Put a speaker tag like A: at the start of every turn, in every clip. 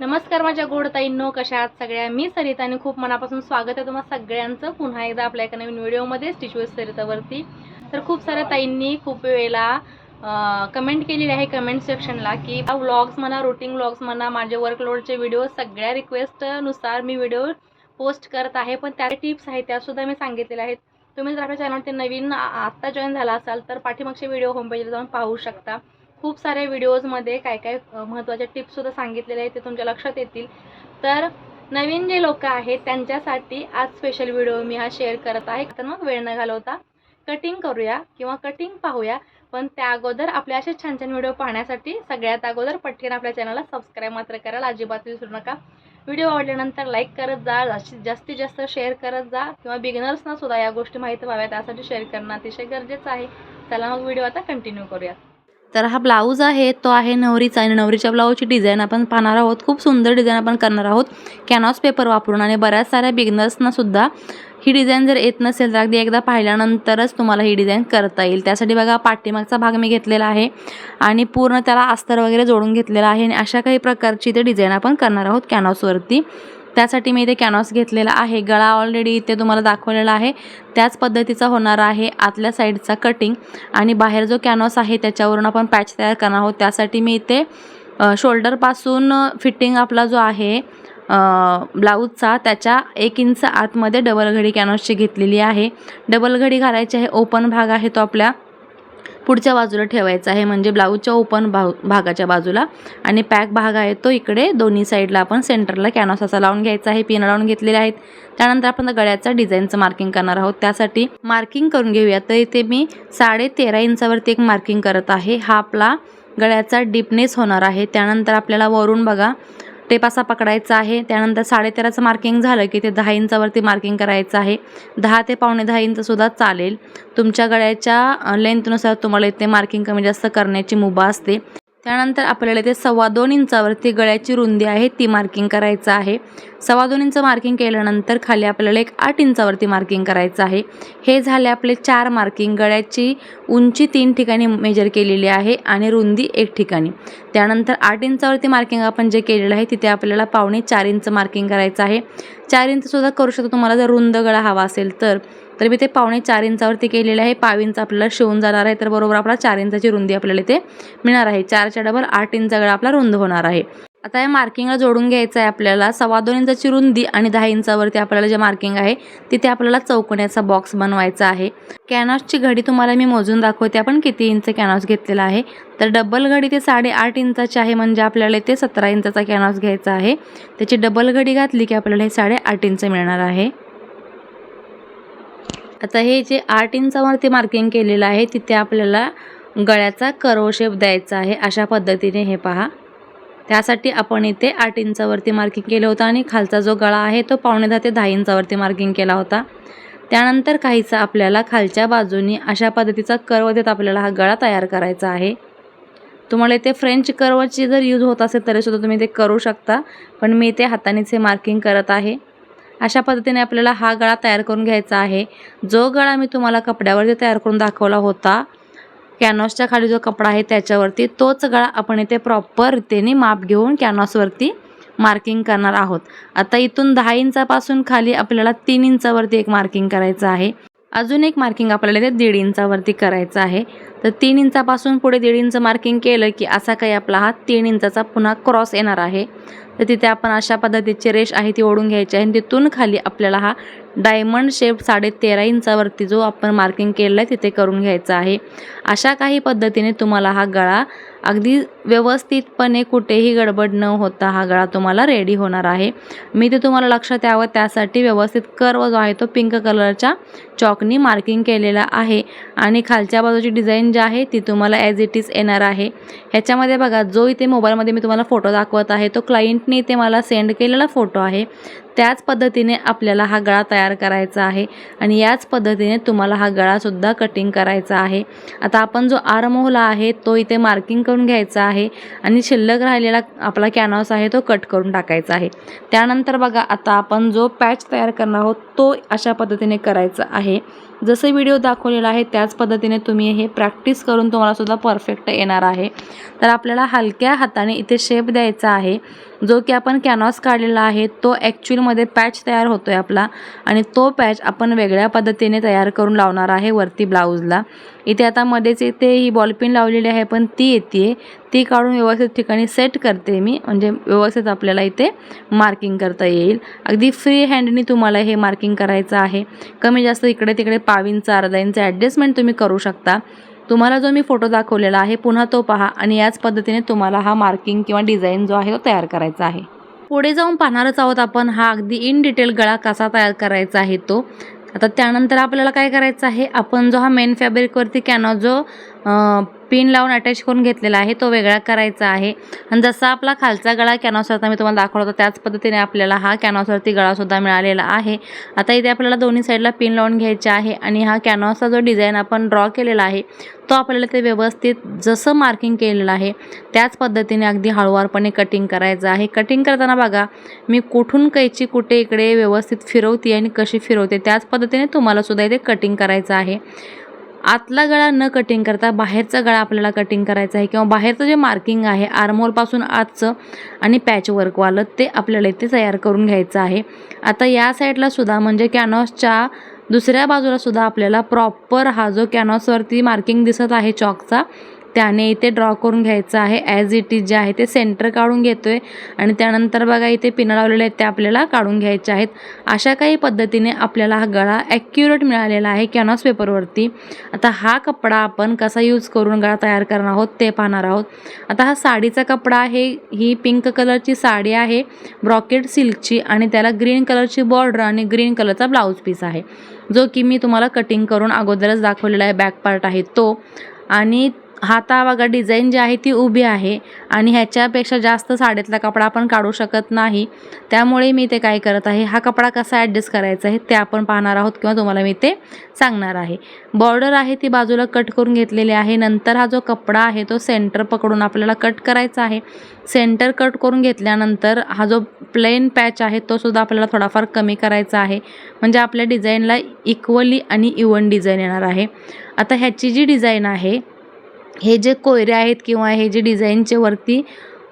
A: नमस्कार माझ्या गोड ताईंनो कशा आहात सगळ्या? मी सरिता आणि खूप मनापासून स्वागत आहे तुम्हाला सगळ्यांचं. पुन्हा एकदा आपल्या एका नवीन व्हिडिओमध्ये स्टिच सरितावरती. तर खूप साऱ्या ताईंनी खूप वेळेला कमेंट केलेली आहे कमेंट सेक्शनला की व्लॉग्स म्हणा रुटीन व्लॉग्स म्हणा माझे वर्कलोडचे व्हिडिओ सगळ्या रिक्वेस्टनुसार मी व्हिडिओ पोस्ट करत आहे पण त्या टिप्स आहेत त्यासुद्धा मी सांगितलेल्या आहेत. तुम्ही जर आपल्या चॅनलवरती नवीन आत्ता जॉईन झाला असाल तर पाठीमागचे व्हिडिओ होमपेजला जाऊन पाहू शकता. खूप साऱ्या व्हिडिओजमध्ये काय काय महत्त्वाच्या टिप्ससुद्धा सांगितलेल्या आहेत ते तुमच्या लक्षात येतील. तर नवीन जे लोक आहेत त्यांच्यासाठी आज स्पेशल व्हिडिओ मी हा शेअर करत आहे. तर मग वेळ न घालवता कटिंग करूया किंवा कटिंग पाहूया. पण त्या अगोदर आपले असे छान छान व्हिडिओ पाहण्यासाठी सगळ्यात अगोदर पटकन आपल्या चॅनलला सबस्क्राईब मात्र करायला अजिबात विसरू नका. व्हिडिओ आवडल्यानंतर लाईक करत जा जास्तीत जास्तीत जास्त शेअर करत जा किंवा बिगिनर्सना सुद्धा या गोष्टी माहिती व्हाव्या त्यासाठी शेअर करणं अतिशय गरजेचं आहे. चला मग व्हिडिओ आता कंटिन्यू करूया.
B: तर हा ब्लाऊज आहे तो आहे नवरीचा आणि नवरीच्या ब्लाऊजची डिझाईन आपण पाहणार आहोत. खूप सुंदर डिझाईन आपण करणार आहोत. कॅनॉस पेपर वापरून आणि बऱ्याच साऱ्या बिगनर्सनासुद्धा ही डिझाईन जर येत नसेल तर अगदी एकदा पाहिल्यानंतरच तुम्हाला ही डिझाईन करता येईल. त्यासाठी बघा पाठीमागचा भाग मी घेतलेला आहे आणि पूर्ण त्याला अस्तर वगैरे जोडून घेतलेला आहे आणि अशा काही प्रकारची ते डिझाईन आपण करणार आहोत कॅनॉसवरती त्यासाठी मी इथे कॅनॉस घेतलेला आहे. गळा ऑलरेडी इथे तुम्हाला दाखवलेला आहे. त्याच पद्धतीचा होणार आहे आतल्या साईडचा कटिंग आणि बाहेर जो कॅनॉस आहे त्याच्यावरून आपण पॅच तयार करणार आहोत. त्यासाठी मी इथे शोल्डरपासून फिटिंग आपला जो आहे ब्लाऊजचा त्याच्या एक इंच आतमध्ये डबल घडी कॅनॉसची घेतलेली आहे. डबल घडी घालायची आहे. ओपन भाग आहे तो आपल्या. पुढच्या बाजूला ठेवायचा आहे. म्हणजे ब्लाऊजच्या ओपन भाग भागाच्या बाजूला. आणि पॅक भाग आहे तो इकडे. दोन्ही साईडला आपण सेंटरला कॅनॉस असा लावून घ्यायचा आहे. पिन लावून घेतलेले आहेत. त्यानंतर आपण गळ्याचा डिझाईनचं मार्किंग करणार आहोत. त्यासाठी मार्किंग करून घेऊया. तर इथे मी साडे तेरा इंचावरती एक मार्किंग करत आहे. हा आपला गळ्याचा डीपनेस होणार आहे. त्यानंतर आपल्याला वरून बघा. टेप असा पकडायचा आहे. त्यानंतर साडेतेराचं मार्किंग झालं की ते दहा इंचावरती मार्किंग करायचं आहे. दहा ते पावणे दहा इंचसुद्धा चालेल. तुमच्या गळ्याच्या लेंथनुसार तुम्हाला इथे मार्किंग कमी जास्त करण्याची मुभा असते. त्यानंतर आपल्याला इथे सव्वा दोन इंचावरती गळ्याची रुंदी आहे ती मार्किंग करायचं आहे. सव्वा दोन इंच मार्किंग केल्यानंतर खाली आपल्याला एक आठ इंचावरती मार्किंग करायचं आहे. हे झाले आपले चार मार्किंग गळ्याची उंची तीन ठिकाणी मेजर केलेली आहे आणि रुंदी एक ठिकाणी. त्यानंतर आठ इंचावरती मार्किंग आपण जे केलेलं आहे तिथे आपल्याला पावणे चार इंच मार्किंग करायचं आहे. चार इंचसुद्धा करू शकतो तुम्हाला जर रुंद गळा हवा असेल तर. तर मी ते पावणे चार इंचावरती केलेलं आहे. पाव इंच आपल्याला शिवून जाणार आहे. तर बरोबर आपला चार इंचाची रुंदी आपल्याला इथे मिळणार आहे. चारच्या डबल आठ इंचा गळा आपला रुंद होणार आहे. आता या मार्किंगला जोडून घ्यायचं आहे आपल्याला. सव्वा दोन इंचाची रुंदी आणि दहा इंचावरती आपल्याला जे मार्किंग आहे तिथे आपल्याला चौकण्याचा बॉक्स बनवायचा आहे. कॅनॉसची घडी तुम्हाला मी मोजून दाखवते. आपण किती इंच कॅनॉस घेतलेला आहे. तर डबल घडी ते साडेआठ इंचाची आहे. म्हणजे आपल्याला इथे सतरा इंचाचा कॅनॉस घ्यायचा आहे. त्याची डबल घडी घातली की आपल्याला हे साडेआठ इंच मिळणार आहे. आता हे जे आठ इंचावरती मार्किंग केलेलं आहे तिथे आपल्याला गळ्याचा कर्व शेप द्यायचा आहे अशा पद्धतीने हे पहा. त्यासाठी आपण इथे आठ इंचावरती मार्किंग केलं होतं आणि खालचा जो गळा आहे तो पावणे दहा ते दहा इंचावरती मार्किंग केला होता. त्यानंतर काहीसा आपल्याला खालच्या बाजूनी अशा पद्धतीचा कर्व देत आपल्याला हा गळा तयार करायचा आहे. तुम्हाला इथे फ्रेंच कर्वची जर यूज होत असेल तरीसुद्धा तुम्ही ते करू शकता पण मी इथे हातानेच हे मार्किंग करत आहे. अशा पद्धतीने आपल्याला हा गळा तयार करून घ्यायचा आहे. जो गळा मी तुम्हाला कपड्यावरती तयार करून दाखवला होता कॅनॉसच्या खाली जो कपडा आहे त्याच्यावरती तोच गळा आपण इथे प्रॉपर रीतीने माप घेऊन कॅनॉसवरती मार्किंग करणार आहोत. आता इथून दहा इंचापासून खाली आपल्याला तीन इंचावरती एक मार्किंग करायचं आहे. अजून एक मार्किंग आपल्याला इथे दीड इंचावरती करायचं आहे. तर तीन इंचापासून पुढे दीड इंच मार्किंग केलं की असा काही आपला हा तीन इंचाचा पुन्हा क्रॉस येणार आहे. तर तिथे आपण अशा पद्धतीची रेष आहे ती ओढून घ्यायची आहे. आणि तिथून खाली आपल्याला हा डायमंड शेप साडे तेरा इंचावरती जो आपण मार्किंग केलेला आहे तिथे करून घ्यायचा आहे. अशा काही पद्धतीने तुम्हाला हा गळा अगदी व्यवस्थितपणे कुठेही गडबड न होता हा गळा तुम्हाला रेडी होणार आहे. मी ते तुम्हाला लक्षात यावं त्यासाठी व्यवस्थित कर्व जो आहे तो पिंक कलरच्या चॉकनी मार्किंग केलेला आहे. आणि खालच्या बाजूची डिझाईन जी आहे ती तुम्हाला ॲज इट इज येणार आहे. ह्याच्यामध्ये बघा जो इथे मोबाईलमध्ये मी तुम्हाला फोटो दाखवत आहे तो क्लायंटने इथे मला सेंड केलेला फोटो आहे. त्याच पद्धतीने आपल्याला हा गळा तयार करायचा आहे आणि याच पद्धतीने तुम्हाला हा गळासुद्धा कटिंग करायचा आहे. आता आपण जो आरमोहला आहे तो इथे मार्किंग करून घ्यायचा आहे आणि शिल्लक राहिलेला आपला कॅनॉस आहे तो कट करून टाकायचा आहे. त्यानंतर बघा आता आपण जो पॅच तयार करणार आहोत तो अशा पद्धतीने करायचा आहे. जसं व्हिडिओ दाखवलेला आहे त्याच पद्धतीने तुम्ही हे प्रॅक्टिस करून तुम्हाला सुद्धा परफेक्ट येणार आहे. तर आपल्याला हलक्या हाताने इथे शेप द्यायचा आहे. जो की आपण कॅनॉस काढलेला आहे तो ॲक्च्युअलमध्ये पॅच तयार होतो आहे आपला. आणि तो पॅच आपण वेगळ्या पद्धतीने तयार करून लावणार आहे वरती ब्लाऊजला इथे आता मध्येच इथे ही बॉलपिन लावलेली आहे पण ती येते ती काढून व्यवस्थित ठिकाणी सेट करते मी. म्हणजे व्यवस्थित आपल्याला इथे मार्किंग करता येईल. अगदी फ्री हँडनी तुम्हाला हे मार्किंग करायचं आहे. कमी जास्त इकडे तिकडे पावींचं अर्धा इंच ॲडजस्टमेंट तुम्ही करू शकता. तुम्हाला जो मी फोटो दाखवलेला आहे पुन्हा तो पहा आणि याच पद्धतीने तुम्हाला हा मार्किंग किंवा डिझाईन जो आहे तो तयार करायचा आहे. पुढे जाऊन पाहणारच आहोत आपण हा अगदी इन डिटेल गळा कसा तयार करायचा आहे तो. आता त्यानंतर आपल्याला काय करायचं आहे आपण जो हा मेन फॅब्रिकवरती कॅनॉ जो पिन लावून अटॅच करून घेतलेला आहे. तो वेगळा करायचा आहे. आणि जसा आपला खालचा गळा कॅनॉसवरचा मी तुम्हाला दाखवला होता त्याच पद्धतीने आपल्याला हा कॅनॉसवरती गळासुद्धा मिळालेला आहे. आता इथे आपल्याला दोन्ही साईडला पिन लावून घ्यायचे आहे आणि हा कॅनॉसचा जो डिझाईन आपण ड्रॉ केलेला आहे तो आपल्याला ते व्यवस्थित जसं मार्किंग केलेलं आहे त्याच पद्धतीने अगदी हळूवारपणे कटिंग करायचं आहे. कटिंग करताना बघा मी कुठून कैची कुठे इकडे व्यवस्थित फिरवते आणि कशी फिरवते त्याच पद्धतीने तुम्हाला सुद्धा इथे कटिंग करायचं आहे. आतला गळा न कटिंग करता बाहेरचा गळा आपल्याला कटिंग करायचा आहे किंवा बाहेरचं जे मार्किंग आहे आर्मोलपासून आतचं आणि पॅचवर्कवालं ते आपल्याला इथे तयार करून घ्यायचं आहे. आता या साईडलासुद्धा म्हणजे कॅनॉसच्या दुसऱ्या बाजूला सुद्धा आपल्याला प्रॉपर हा जो कॅनॉसवरती मार्किंग दिसत आहे चॉकचा त्याने इथे ड्रॉ करून घ्यायचं आहे ॲज इट इज जे आहे ते सेंटर काढून घेतो आहे आणि त्यानंतर बघा इथे पिनं लावलेले आहेत ते आपल्याला काढून घ्यायचे आहेत. अशा काही पद्धतीने आपल्याला हा गळा ॲक्युरेट मिळालेला आहे कॅनॉस पेपरवरती आता हा कपडा आपण कसा यूज करून गळा तयार करणार आहोत ते पाहणार आहोत. आता हा साडीचा कपडा आहे ही पिंक कलरची साडी आहे ब्रॉकेट सिल्कची आणि त्याला ग्रीन कलरची बॉर्डर आणि ग्रीन कलरचा ब्लाऊज पीस आहे. जो की मी तुम्हाला कटिंग करून अगोदरच दाखवलेला आहे बॅक पार्ट आहे तो. आणि हाता बघा डिझाईन जी आहे ती उभी आहे आणि ह्याच्यापेक्षा जास्त साडीतला कपडा आपण काढू शकत नाही. त्यामुळे मी ते काय करत आहे हा कपडा कसा ॲडजस्ट करायचा आहे ते आपण पाहणार आहोत किंवा तुम्हाला मी ते सांगणार आहे. बॉर्डर आहे ती बाजूला कट करून घेतलेली आहे. नंतर हा जो कपडा आहे तो सेंटर पकडून आपल्याला कट करायचा आहे. सेंटर कट करून घेतल्यानंतर हा जो प्लेन पॅच आहे तो सुद्धा आपल्याला थोडाफार कमी करायचा आहे. म्हणजे आपल्या डिझाईनला इक्वली आणि इवन डिझाईन येणार आहे. आता ह्याची जी डिझाईन आहे हे जे कोयरे आहेत किंवा हे जे डिझाईनचे वरती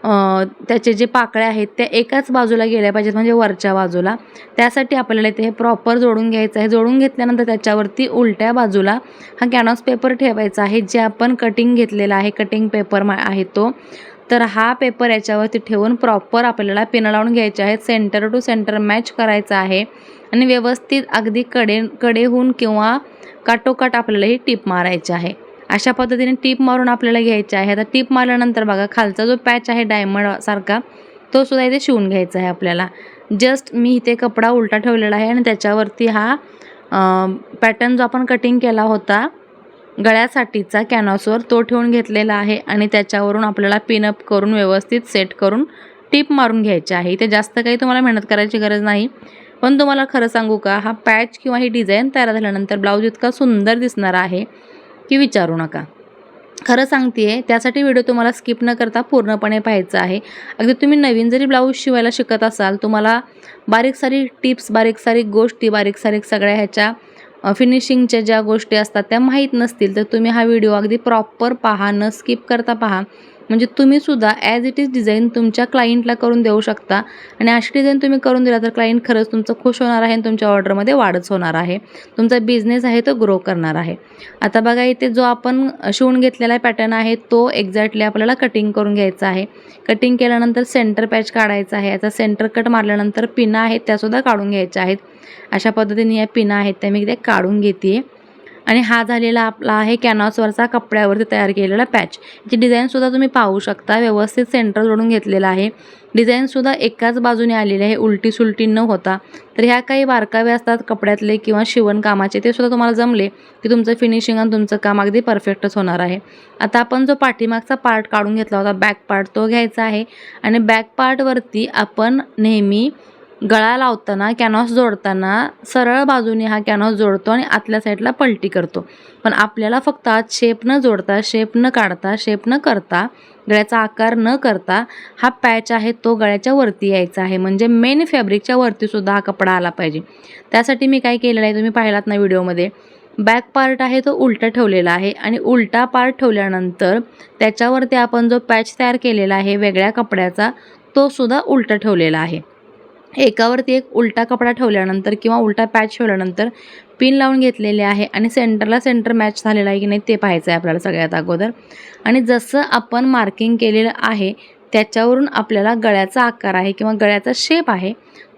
B: त्याचे जे पाकळ्या आहेत त्या एकाच बाजूला गेल्या पाहिजेत म्हणजे वरच्या बाजूला. त्यासाठी आपल्याला इथे हे प्रॉपर जोडून घ्यायचं आहे. जोडून घेतल्यानंतर त्याच्यावरती उलट्या बाजूला हा कॅनॉस पेपर ठेवायचा आहे. जे आपण कटिंग घेतलेला आहे कटिंग पेपर आहे तो तर हा पेपर याच्यावरती ठेवून प्रॉपर आपल्याला पिन लावून घ्यायचे आहेत. सेंटर टू सेंटर मॅच करायचा आहे. आणि व्यवस्थित अगदी कडे कडेहून किंवा काटोकाट आपल्याला ही टीप मारायची आहे. अशा पद्धतीने टीप मारून आपल्याला घ्यायची आहे. आता टीप मारल्यानंतर बघा खालचा जो पॅच आहे डायमंडसारखा तो सुद्धा इथे शिवून घ्यायचा आहे आपल्याला. जस्ट मी इथे कपडा उलटा ठेवलेला आहे आणि त्याच्यावरती हा पॅटर्न जो आपण कटिंग केला होता गळ्यासाठीचा कॅनॉसवर तो ठेवून घेतलेला आहे आणि त्याच्यावरून आपल्याला पिनअप करून व्यवस्थित सेट करून टीप मारून घ्यायची आहे. इथे जास्त काही तुम्हाला मेहनत करायची गरज नाही. पण तुम्हाला खरं सांगू का हा पॅच किंवा ही डिझाईन तयार झाल्यानंतर ब्लाऊज इतका सुंदर दिसणार आहे. की विचारू नका. खरं सांगते आहे त्यासाठी व्हिडिओ तुम्हाला स्किप न करता पूर्णपणे पाहायचा आहे. अगदी तुम्ही नवीन जरी ब्लाऊज शिवायला शिकत असाल तुम्हाला बारीक सारी टिप्स बारीक सारीक गोष्टी बारीक सारीक सगळ्या ह्याच्या फिनिशिंगच्या ज्या गोष्टी असतात त्या माहीत नसतील तर तुम्ही हा व्हिडिओ अगदी प्रॉपर पहा न स्किप करता पहा. म्हणजे तुम्हीसुद्धा ॲज इट इज डिझाईन तुमच्या क्लायंटला करून देऊ शकता. आणि अशी डिझाईन तुम्ही करून दिला तर क्लायंट खरंच तुमचं खुश होणार आहे आणि तुमच्या ऑर्डरमध्ये वाढच होणार आहे. तुमचा बिझनेस आहे तो ग्रो करणार आहे. आता बघा इथे जो आपण शिवून घेतलेला पॅटर्न आहे तो एक्झॅक्टली आपल्याला कटिंग करून घ्यायचा आहे. कटिंग केल्यानंतर सेंटर पॅच काढायचा आहे. आता सेंटर कट मारल्यानंतर पिना आहेत त्यासुद्धा काढून घ्यायच्या आहेत. अशा पद्धतीने या पिना आहेत त्या मी ते काढून घेते आणि हा झालेला आपला आहे कॅनॉसवरचा कपड्यावरती तयार केलेला पॅच याची डिझाईनसुद्धा तुम्ही पाहू शकता. व्यवस्थित सेंटर जोडून घेतलेला आहे. डिझाईनसुद्धा एकाच बाजूने आलेली आहे. उलटी सुलटी न होता. तर ह्या काही बारकावे असतात कपड्यातले किंवा शिवणकामाचे ते सुद्धा तुम्हाला जमले की तुमचं फिनिशिंग आणि तुमचं काम अगदी परफेक्टच होणार आहे. आता आपण जो पाठीमागचा पार्ट काढून घेतला होता बॅक पार्ट तो घ्यायचा आहे. आणि बॅक पार्टवरती आपण नेहमी गळा लावताना कॅनॉस जोडताना सरळ बाजूने हा कॅनॉस जोडतो आणि आतल्या साईडला पलटी करतो. पण आपल्याला फक्त आज शेप न जोडता शेप न काढता शेप न करता गळ्याचा आकार न करता हा पॅच आहे तो गळ्याच्या वरती यायचा आहे. म्हणजे मेन फॅब्रिकच्या वरतीसुद्धा हा कपडा आला पाहिजे. त्यासाठी मी काय केलेलं आहे तुम्ही पाहिलात ना व्हिडिओमध्ये. बॅक पार्ट आहे तो उलटा ठेवलेला आहे आणि उलटा पार्ट ठेवल्यानंतर त्याच्यावरती आपण जो पॅच तयार केलेला आहे वेगळ्या कपड्याचा तो सुद्धा उलटा ठेवलेला आहे. एकावरती एक उलटा कपडा ठेवल्यानंतर किंवा उलटा पॅच ठेवल्यानंतर पिन लावून घेतलेले आहे आणि सेंटरला सेंटर मॅच झालेला आहे की नाही ते पाहायचं आहे आपल्याला सगळ्यात अगोदर. आणि जसं आपण मार्किंग केलेलं आहे त्याच्यावरून आपल्याला गळ्याचा आकार आहे किंवा गळ्याचा शेप आहे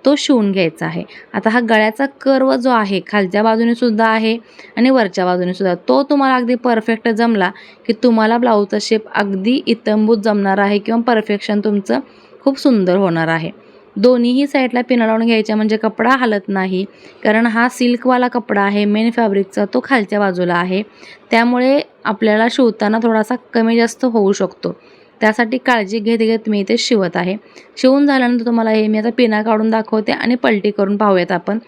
B: तो शिवून घ्यायचा आहे. आता हा गळ्याचा कर्व जो आहे खालच्या बाजूने सुद्धा आहे आणि वरच्या बाजूने सुद्धा तो तुम्हाला अगदी परफेक्ट जमला की तुम्हाला ब्लाऊजचा शेप अगदी इतंबूत जमणार आहे किंवा परफेक्शन तुमचं खूप सुंदर होणार आहे. दोन्हीही साईडला पिना लावून घ्यायच्या म्हणजे कपडा हलत नाही. कारण हा सिल्कवाला कपडा आहे मेन फॅब्रिकचा तो खालच्या बाजूला आहे. त्यामुळे आपल्याला शिवताना थोडासा कमी जास्त होऊ शकतो. त्यासाठी काळजी घेत घेत मी इथे शिवत आहे. शिवून झाल्यानंतर तुम्हाला हे मी आता पिना काढून दाखवते आणि पलटी करून पाहूयात आपण.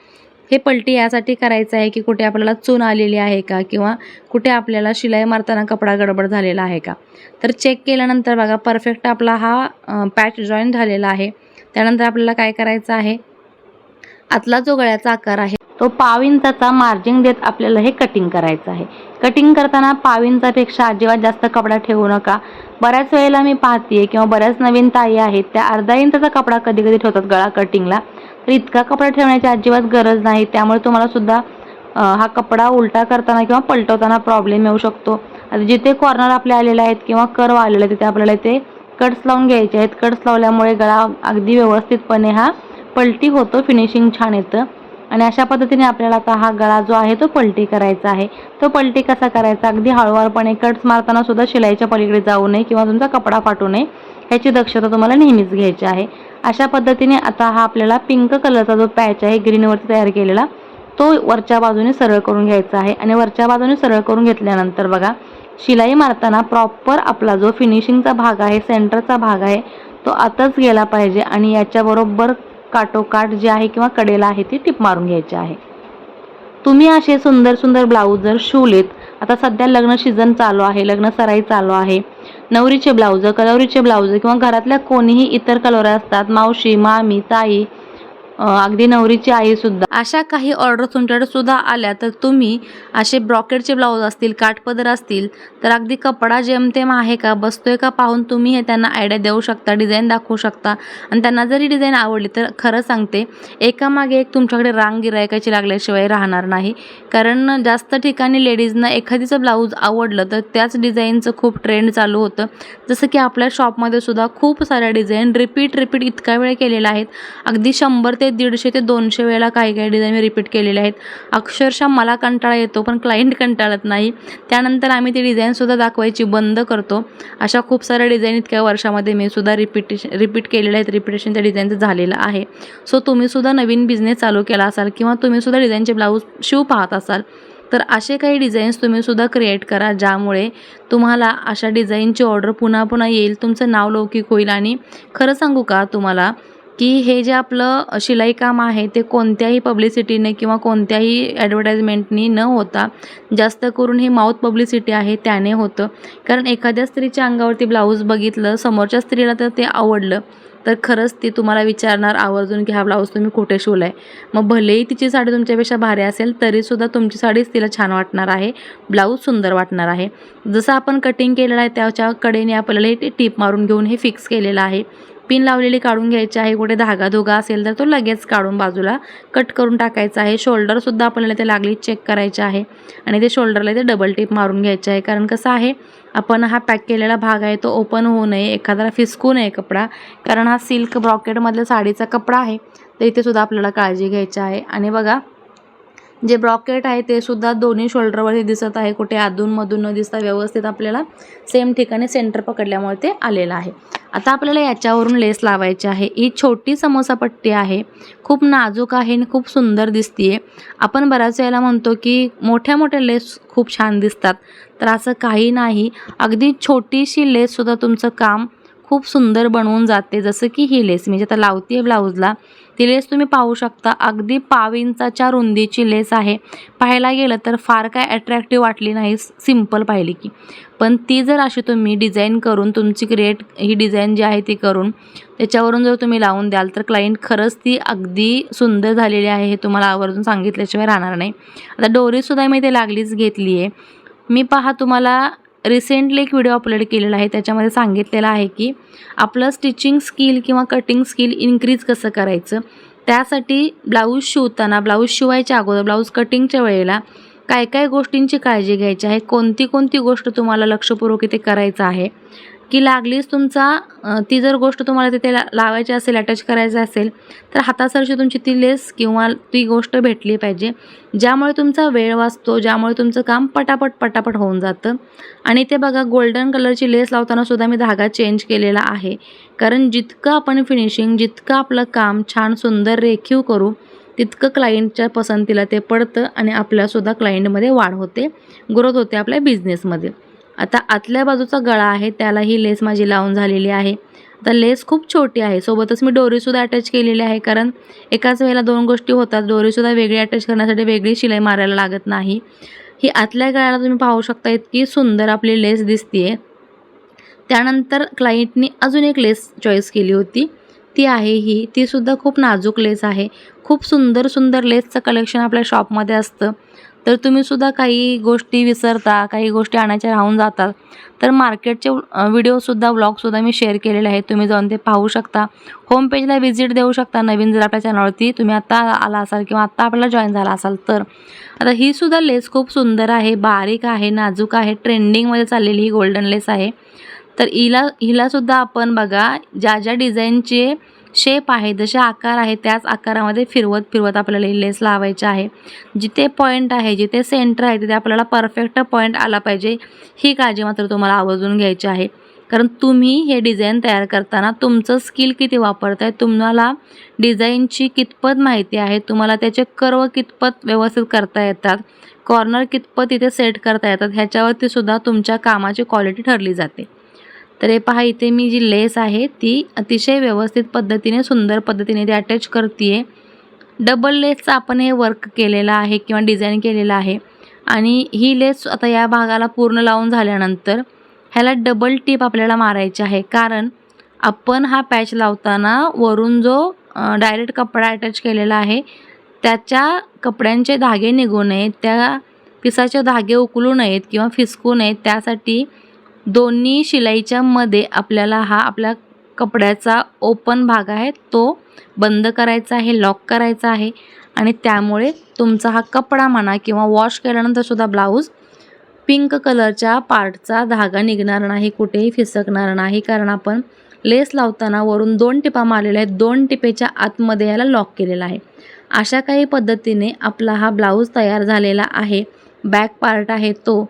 B: हे पलटी यासाठी करायचं आहे की कुठे आपल्याला चून आलेली आहे का किंवा कुठे आपल्याला शिलाई मारताना कपडा गडबड झालेला आहे का? तर चेक केल्यानंतर बघा परफेक्ट आपला हा पॅच जॉईन झालेला आहे. त्यानंतर आपल्याला काय करायचं आहे? आतला जो गळ्याचा आकार आहे तो पाव इंचाचा मार्जिन देत आपल्याला हे कटिंग करायचं आहे. कटिंग करताना पाव इंचापेक्षा अजिबात जास्त कपडा ठेवू नका. बऱ्याच वेळेला मी पाहते किंवा बऱ्याच नवीन ताई आहेत त्या अर्धा इंचाचा कपडा कधी कधी ठेवतात गळा कटिंगला तर इतका कपडा ठेवण्याची अजिबात गरज नाही त्यामुळे तुम्हाला सुद्धा हा कपडा उलटा करताना किंवा पलटवताना प्रॉब्लेम येऊ शकतो. आता जिथे कॉर्नर आपले आलेले आहेत किंवा कर्व आलेले आहे तिथे आपल्याला ते कट्स लावून घ्यायचे. आहेत कट्स लावल्यामुळे गळा अगदी व्यवस्थितपणे हा पलटी होतो. फिनिशिंग छान येतं. आणि अशा पद्धतीने आपल्याला आता हा गळा जो आहे तो पलटी करायचा आहे. तो पलटी कसा करायचा? अगदी हळूवारपणे कट्स मारताना सुद्धा शिलाईच्या पलीकडे जाऊ नये किंवा तुमचा कपडा फाटू नये ह्याची दक्षता तुम्हाला नेहमीच घ्यायची आहे. अशा पद्धतीने आता हा आपल्याला पिंक कलरचा जो पॅच आहे ग्रीनवरती तयार केलेला तो वरच्या बाजूने सरळ करून घ्यायचा आहे. आणि वरच्या बाजूने सरळ करून घेतल्यानंतर बघा शिलाई मारताना प्रॉपर आपला जो फिनिशिंगचा भाग आहे सेंटरचा भाग आहे तो आतच गेला पाहिजे आणि याच्याबरोबर काटोकाट जे आहे किंवा कडेला आहे ती टिप मारून घ्यायची आहे. तुम्ही असे सुंदर सुंदर ब्लाऊज जर शिवलेत आता सध्या लग्न सीझन चालू आहे लग्न सराई चालू आहे नवरीचे ब्लाऊज कलवरीचे ब्लाऊज किंवा घरातल्या कोणीही इतर कलर असतात मावशी मामी ताई अगदी नवरीची आई सुद्धा. अशा काही ऑर्डर तुमच्याकडे सुद्धा आल्या तर तुम्ही असे ब्रॉकेटचे ब्लाऊज असतील काठपदर असतील तर अगदी कपडा जेमतेम आहे का बसतोय का पाहून तुम्ही हे त्यांना आयडिया देऊ शकता डिझाईन दाखवू शकता. आणि त्यांना जरी डिझाईन आवडली तर खरं सांगते एकामागे एक तुमच्याकडे रांग गिरायकाची लागल्याशिवाय राहणार नाही. कारण जास्त ठिकाणी लेडीजना एखादीचं ब्लाऊज आवडलं तर त्याच डिझाईनचं खूप ट्रेंड चालू होतं. जसं की आपल्या शॉपमध्ये सुद्धा खूप साऱ्या डिझाईन रिपीट रिपीट इतका वेळ केलेला आहेत. अगदी शंभर ते ते दीडशे ते दोनशे वेळेला काही काही डिझाईन मी रिपीट केलेल्या आहेत. अक्षरशः मला कंटाळा येतो पण क्लायंट कंटाळत नाही. त्यानंतर आम्ही ती डिझाईनसुद्धा दाखवायची बंद करतो. अशा खूप साऱ्या डिझाईन इतक्या वर्षामध्ये मी सुद्धा रिपीटेशन रिपीट केलेल्या आहेत. रिपिटेशन त्या डिझाईनचं झालेलं आहे. सो तुम्हीसुद्धा नवीन बिझनेस चालू केला असाल किंवा तुम्हीसुद्धा डिझाईनचे ब्लाऊज शिव पाहत असाल तर असे काही डिझाईन्स तुम्हीसुद्धा क्रिएट करा ज्यामुळे तुम्हाला अशा डिझाईनची ऑर्डर पुन्हा पुन्हा येईल तुमचं नाव लौकिक होईल. आणि खरं सांगू का तुम्हाला की हे जे आपलं शिलाई काम आहे ते कोणत्याही पब्लिसिटीने किंवा कोणत्याही ॲडव्हर्टाईजमेंटनी न होता जास्त करून ही माऊथ पब्लिसिटी आहे त्याने होतं. कारण एखाद्या स्त्रीच्या अंगावरती ब्लाऊज बघितलं समोरच्या स्त्रीला तर ते आवडलं तर खरंच ती तुम्हाला विचारणार आवर्जून की हा ब्लाऊज तुम्ही कुठे शिवला आहे मग भलेही तिची साडी तुमच्यापेक्षा भारी असेल तरीसुद्धा तुमची साडीच तिला छान वाटणार आहे ब्लाऊज सुंदर वाटणार आहे. जसं आपण कटिंग केलेलं आहे त्याच्या कडेने आपल्याला हे टीप मारून घेऊन हे फिक्स केलेलं आहे. पिन लावलेली काढून घ्यायची आहे. कुठे धागा धुगा असेल तर तो लगेच काढून बाजूला कट करून टाकायचा आहे. शोल्डरसुद्धा आपल्याला ते लागली चेक करायचे आहे. आणि ते शोल्डरला ते डबल टिप मारून घ्यायचे आहे. कारण कसं आहे आपण हा पॅक केलेला भाग आहे तो ओपन होऊ नये. एखाद्याला फिसकू नये कपडा. कारण हा सिल्क ब्रॉकेटमधल्या साडीचा कपडा आहे. तर इथे सुद्धा आपल्याला काळजी घ्यायची आहे. आणि बघा जे ब्रॉकेट आहे ते सुद्धा दोन्ही शोल्डरवरती दिसत आहे. कुठे अधूनमधून न दिसता व्यवस्थित आपल्याला सेम ठिकाणी सेंटर पकडल्यामुळे ते आलेलं आहे. आता आपल्याला याच्यावरून लेस लावायची आहे. ही छोटी समोसा पट्टी आहे. खूप नाजूक आहे आणि खूप सुंदर दिसतीये. आपण बऱ्याच वेळेला म्हणतो की मोठ्या मोठ्या लेस खूप छान दिसतात. तर असं काही नाही. अगदी छोटीशी लेससुद्धा तुमचं काम खूप सुंदर बनवून जाते. जसं की ही लेस मी जे आता लावते आहे ब्लाऊजला ती लेस तुम्ही पाहू शकता. अगदी पाव इंचाच्या रुंदीची लेस आहे. पाहायला गेलं तर फार काय अट्रॅक्टिव्ह वाटली नाही सिंपल पाहिली की. पण ती जर अशी तुम्ही डिझाईन करून तुमची क्रिएट ही डिझाईन जी आहे ती करून त्याच्यावरून जर तुम्ही लावून द्याल तर क्लायंट खरंच ती अगदी सुंदर झालेली आहे हे तुम्हाला आवर्जून सांगितल्याशिवाय राहणार नाही. आता डोरीसुद्धा मी ते लागलीच घेतली आहे मी पहा तुम्हाला रिसेंटली एक व्हिडिओ अपलोड केलेला आहे. त्याच्यामध्ये सांगितलेलं आहे की आपलं स्टिचिंग स्किल किंवा कटिंग स्किल इन्क्रीज कसं करायचं? त्यासाठी ब्लाऊज शिवताना ब्लाऊज शिवायच्या अगोदर ब्लाऊज कटिंगच्या वेळेला काय काय गोष्टींची काळजी घ्यायची आहे? कोणती कोणती गोष्ट तुम्हाला लक्षपूर्वक इथे करायचं आहे? की लागलीच तुमचा ती जर गोष्ट तुम्हाला तिथे ला लावायची असेल अटॅच करायचं असेल तर हातासरशी तुमची ती लेस किंवा ती गोष्ट भेटली पाहिजे. ज्यामुळे तुमचा वेळ वाचतो ज्यामुळे तुमचं काम पटापट पटापट होऊन जातं. आणि ते बघा गोल्डन कलरची लेस लावताना सुद्धा मी धागा चेंज केलेला आहे. कारण जितकं आपण फिनिशिंग जितकं आपलं काम छान सुंदर रेखीव करू तितकं क्लायंटच्या पसंतीला ते पडतं आणि आपल्यासुद्धा क्लायंटमध्ये वाढ होते ग्रोथ होते आपल्या बिझनेसमध्ये आता आतल्या बाजूचा गळा आहे त्याला ही लेस माझी लावून झालेली आहे. आता लेस खूप छोटी आहे सोबतच मी डोरीसुद्धा अटॅच केलेली आहे कारण एकाच वेळेला दोन गोष्टी होतात. डोरीसुद्धा वेगळी अटॅच करण्यासाठी वेगळी शिलाई मारायला लागत नाही. ही आतल्या गळ्याला तुम्ही पाहू शकता इतकी सुंदर आपली लेस दिसते त्यानंतर क्लायंटनी अजून एक लेस चॉईस केली होती. ती आहे ही. तीसुद्धा खूप नाजूक लेस आहे. खूप सुंदर सुंदर लेसचं कलेक्शन आपल्या शॉपमध्ये असतं. तर तुम्हीसुद्धा काही गोष्टी विसरता काही गोष्टी आणायच्या राहून जातात. तर मार्केटचे व्हिडिओसुद्धा व्लॉगसुद्धा मी शेअर केलेले आहेत. तुम्ही जाऊन ते पाहू शकता. होम पेजला व्हिजिट देऊ शकता नवीन जर आपल्या चॅनलवरती तुम्ही आत्ता आला असाल किंवा आत्ता आपल्याला जॉईन झाला असाल तर. आता ही सुद्धा लेस खूप सुंदर आहे बारीक आहे नाजूक आहे ट्रेंडिंगमध्ये चाललेली ही गोल्डन लेस आहे. तर हिला हिलासुद्धा आपण बघा ज्या ज्या डिझाईनचे शेप आहे जसे आकार आहे त्याच आकारामध्ये फिरवत फिरवत आपल्याला लेस लावायचे आहे. जिथे पॉईंट आहे जिथे सेंटर आहे तिथे आपल्याला परफेक्ट पॉईंट आला पाहिजे. ही काळजी मात्र तुम्हाला आवर्जून घ्यायची आहे. कारण तुम्ही हे डिझाईन तयार करताना तुमचं स्किल किती वापरताय तुम्हाला डिझाईनची कितपत माहिती आहे तुम्हाला त्याचे कर्व कितपत व्यवस्थित करता येतात कॉर्नर कितपत इथे सेट करता येतात ह्याच्यावरती सुद्धा तुमच्या कामाची क्वालिटी ठरली जाते. तर हे पहा इथे मी जी लेस आहे ती अतिशय व्यवस्थित पद्धतीने सुंदर पद्धतीने ती अटॅच करते आहे डबल लेसचं आपण हे वर्क केलेलं आहे किंवा डिझाईन केलेलं आहे. आणि ही लेस आता या भागाला पूर्ण लावून झाल्यानंतर ह्याला डबल टीप आपल्याला मारायची आहे. कारण आपण हा पॅच लावताना वरून जो डायरेक्ट कपडा अटॅच केलेला आहे त्याच्या कपड्यांचे धागे निघू नयेत त्या पिसाचे धागे उकलू नयेत किंवा फिसकू नयेत त्यासाठी दोन्ही शिलाईच्या मध्ये आपल्याला हा आपल्या कपड्याचा ओपन भाग आहे. तो बंद करायचा आहे लॉक करायचा आहे. आणि त्यामुळे तुमचा हा कपडा म्हणा किंवा वॉश केल्यानंतर सुद्धा ब्लाऊज पिंक कलरच्या पार्टचा धागा निघणार नाही कुठेही फिसकणार नाही. कारण आपण लेस लावताना वरून दोन टिपा मारलेल्या आहेत. दोन टिपेच्या आतमध्ये याला लॉक केलेला आहे. अशा काही पद्धतीने आपला हा ब्लाऊज तयार झालेला आहे. बॅक पार्ट आहे तो.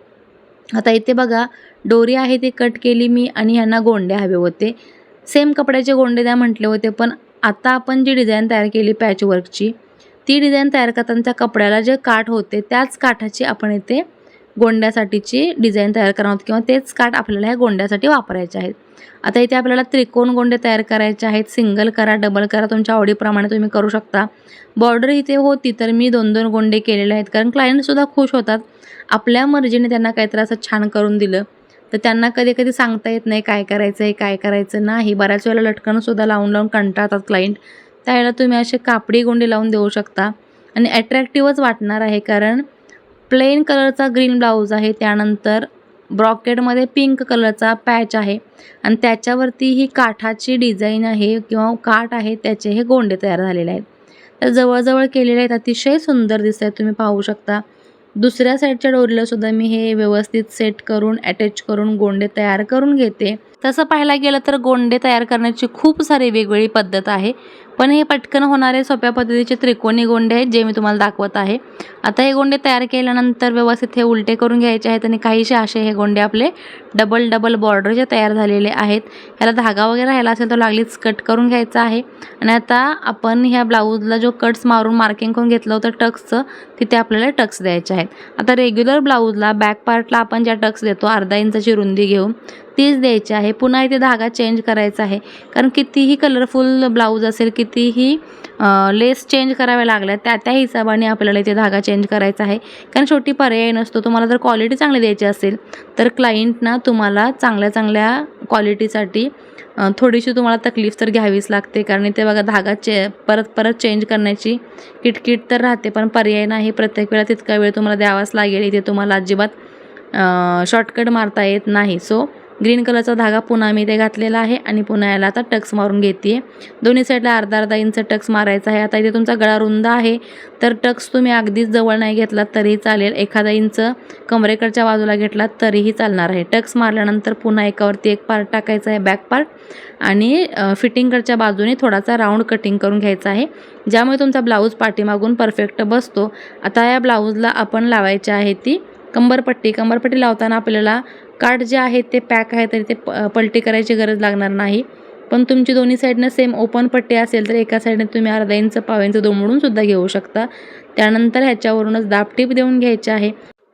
B: आता इथे बघा डोरी आहे ती कट केली मी आणि ह्यांना गोंडे हवे होते. सेम कपड्याचे गोंडे द्या म्हटले होते पण आता आपण जी डिझाईन तयार केली पॅचवर्कची ती डिझाईन तयार करताना त्या कपड्याला जे काठ होते त्याच काठाची आपण इथे गोंड्यासाठीची डिझाईन तयार करणार आहोत किंवा तेच काठ आपल्याला ह्या गोंड्यासाठी वापरायचे आहेत. आता इथे आपल्याला त्रिकोण गोंडे तयार करायचे आहेत सिंगल करा डबल करा तुमच्या आवडीप्रमाणे तुम्ही करू शकता. बॉर्डर इथे होती तर मी दोन दोन गोंडे केलेले आहेत कारण क्लायंटसुद्धा खुश होतात. आपल्या मर्जीने त्यांना काहीतरी असं छान करून दिलं. तर त्यांना कधी कधी सांगता येत नाही काय करायचं आहे काय करायचं नाही. बऱ्याच वेळेला लटकनसुद्धा लावून लावून कंटाळतात क्लायंट त्यावेळेला तुम्ही असे कापडी गोंडे लावून देऊ शकता. आणि ॲट्रॅक्टिव्हच वाटणार आहे कारण प्लेन कलरचा ग्रीन ब्लाऊज आहे. त्यानंतर ब्रॉकेटमध्ये पिंक कलरचा पॅच आहे. आणि त्याच्यावरती ही काठाची डिझाईन आहे किंवा काठ आहे त्याचे हे गोंडे तयार झालेले आहेत. तर जवळजवळ केलेले आहेत. अतिशय सुंदर दिसत आहेत. तुम्ही पाहू शकता. दुसऱ्या साईडच्या डोरीला सुद्धा मी हे व्यवस्थित सेट करून अटॅच करून गोंडे तयार करून घेते. तसं पाहायला गेलं तर गोंडे तयार करण्याची खूप सारी वेगवेगळी पद्धत आहे. पण हे पटकन होणारे सोप्या पद्धतीचे त्रिकोणी गोंडे आहेत जे मी तुम्हाला दाखवत आहे. आता हे गोंडे तयार केल्यानंतर व्यवस्थित हे उलटे करून घ्यायचे आहेत आणि काहीसे असे हे गोंडे आपले डबल डबल बॉर्डर जे तयार झालेले आहेत. ह्याला धागा वगैरे राहिला असेल तर लागलीच कट करून घ्यायचा आहे. आणि आता आपण ह्या ब्लाऊजला जो कट्स मारून मार्किंग करून घेतलं होतं टक्सचं तिथे आपल्याला टक्स द्यायचे आहेत. आता रेग्युलर ब्लाऊजला बॅक पार्टला आपण ज्या टक्स देतो अर्धा इंचाची रुंदी घेऊन तीच द्यायची आहे. पुन्हा इथे धागा चेंज करायचा आहे. कारण कितीही कलरफुल ब्लाऊज असेल कितीही लेस चेंज कराव्या लागल्या त्या त्या हिशोबाने आपल्याला इथे धागा चेंज करायचा आहे. कारण शेवटी पर्याय नसतो. तुम्हाला जर क्वालिटी चांगली द्यायची असेल तर क्लायंटना तुम्हाला चांगल्या चांगल्या क्वालिटीसाठी थोडीशी तुम्हाला तकलीफ तर घ्यावीच लागते. कारण इथे बघा धागा चे परत परत चेंज करण्याची किटकिट तर राहते पण पर्याय नाही. प्रत्येक वेळा तितका वेळ तुम्हाला द्यावाच लागेल. इथे तुम्हाला अजिबात शॉर्टकट मारता येत नाही. सो ग्रीन कलरचा धागा पुन्हा मी इथे घातलेला आहे आणि पुन्हा याला आता टक्स मारून घेते. दोन्ही साईडला अर्धा अर्धा इंच टक्स मारायचा आहे. आता इथे तुमचा गळा रुंद आहे. तर टक्स तुम्ही अगदीच जवळ नाही घेतलात तरीही चालेल. एखादा इंच कमरेकडच्या बाजूला घेतलात तरीही चालणार आहे. टक्स मारल्यानंतर पुन्हा एकावरती एक पार्ट टाकायचा आहे बॅक पार्ट आणि फिटिंगकडच्या बाजूने थोडासा राऊंड कटिंग करून घ्यायचा आहे. ज्यामुळे तुमचा ब्लाऊज पाठीमागून परफेक्ट बसतो. आता या ब्लाऊजला आपण लावायची आहे ती कंबरपट्टी. कंबरपट्टी लावताना आपल्याला कार्ड जे आहे ते पॅक आहे तरी ते प पलटी करायची गरज लागणार नाही. पण तुमची दोन्ही साईडनं सेम ओपन पट्टी असेल तर एका साईडने तुम्ही अर्धा इंच पाव इंच दुमडून सुद्धा घेऊ शकता. त्यानंतर ह्याच्यावरूनच दाबटीप देऊन घ्यायची आहे.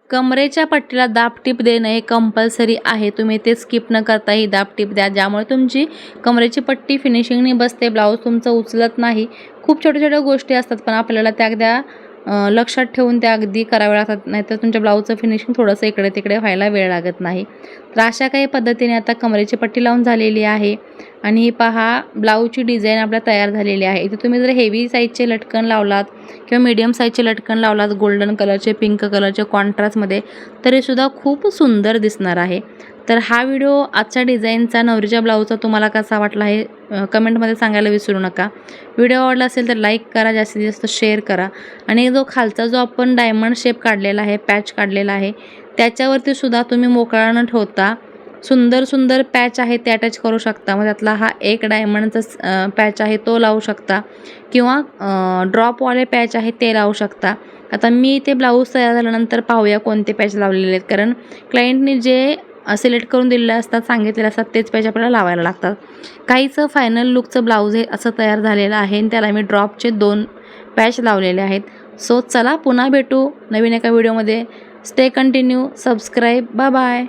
B: कमरेच्या पट्टीला दाबटीप देणं हे कंपल्सरी आहे. तुम्ही ते स्किप न करता ही दाबटीप द्या. ज्यामुळे तुमची कमरेची पट्टी फिनिशिंगने बसते ब्लाऊज तुमचं उचलत नाही. खूप छोट्या छोट्या गोष्टी असतात पण आपल्याला त्या अगद्या लक्षात ठेवून त्या अगदी कराव्या लागतात. नाहीतर तुमच्या ब्लाऊजचं फिनिशिंग थोडंसं इकडे तिकडे व्हायला वेळ लागत नाही. तर अशा काही पद्धतीने आता कमरेची पट्टी लावून झालेली आहे. आणि ही पहा ब्लाऊजची डिझाईन आपल्या तयार झालेली आहे. इथे तुम्ही जर हेवी साईजचे लटकन लावलात किंवा मीडियम साईजचे लटकन लावलात गोल्डन कलरचे पिंक कलरचे कॉन्ट्रास्टमध्ये तरीसुद्धा खूप सुंदर दिसणार आहे. तर हा व्हिडिओ आजच्या डिझाईनचा नवरीच्या ब्लाऊजचा तुम्हाला कसा वाटला हे कमेंटमध्ये सांगायला विसरू नका. व्हिडिओ आवडला असेल तर लाईक करा जास्तीत जास्त शेअर करा. आणि जो खालचा जो आपण डायमंड शेप काढलेला आहे पॅच काढलेला आहे त्याच्यावरती सुद्धा तुम्ही मोकळा न ठेवता सुंदर सुंदर पॅच आहे ते अटॅच करू शकता. मग त्यातला हा एक डायमंडचा पॅच आहे तो लावू शकता. किंवा ड्रॉपवाले पॅच आहे ते लावू शकता. आता मी ते ब्लाऊज तयार झाल्यानंतर पाहूया कोणते पॅच लावलेले आहेत. कारण क्लायंटने जे सिलेक्ट करून दिलेले असतात सांगितलेले असतात तेच पॅच आपल्याला लावायला लागतात काहीचं फायनल लुकचं ब्लाऊज हे असं तयार झालेलं आहे आणि त्याला मी ड्रॉपचे दोन पॅच लावलेले आहेत. सो चला पुन्हा भेटू नवीन एका व्हिडिओमध्ये stay continue subscribe bye bye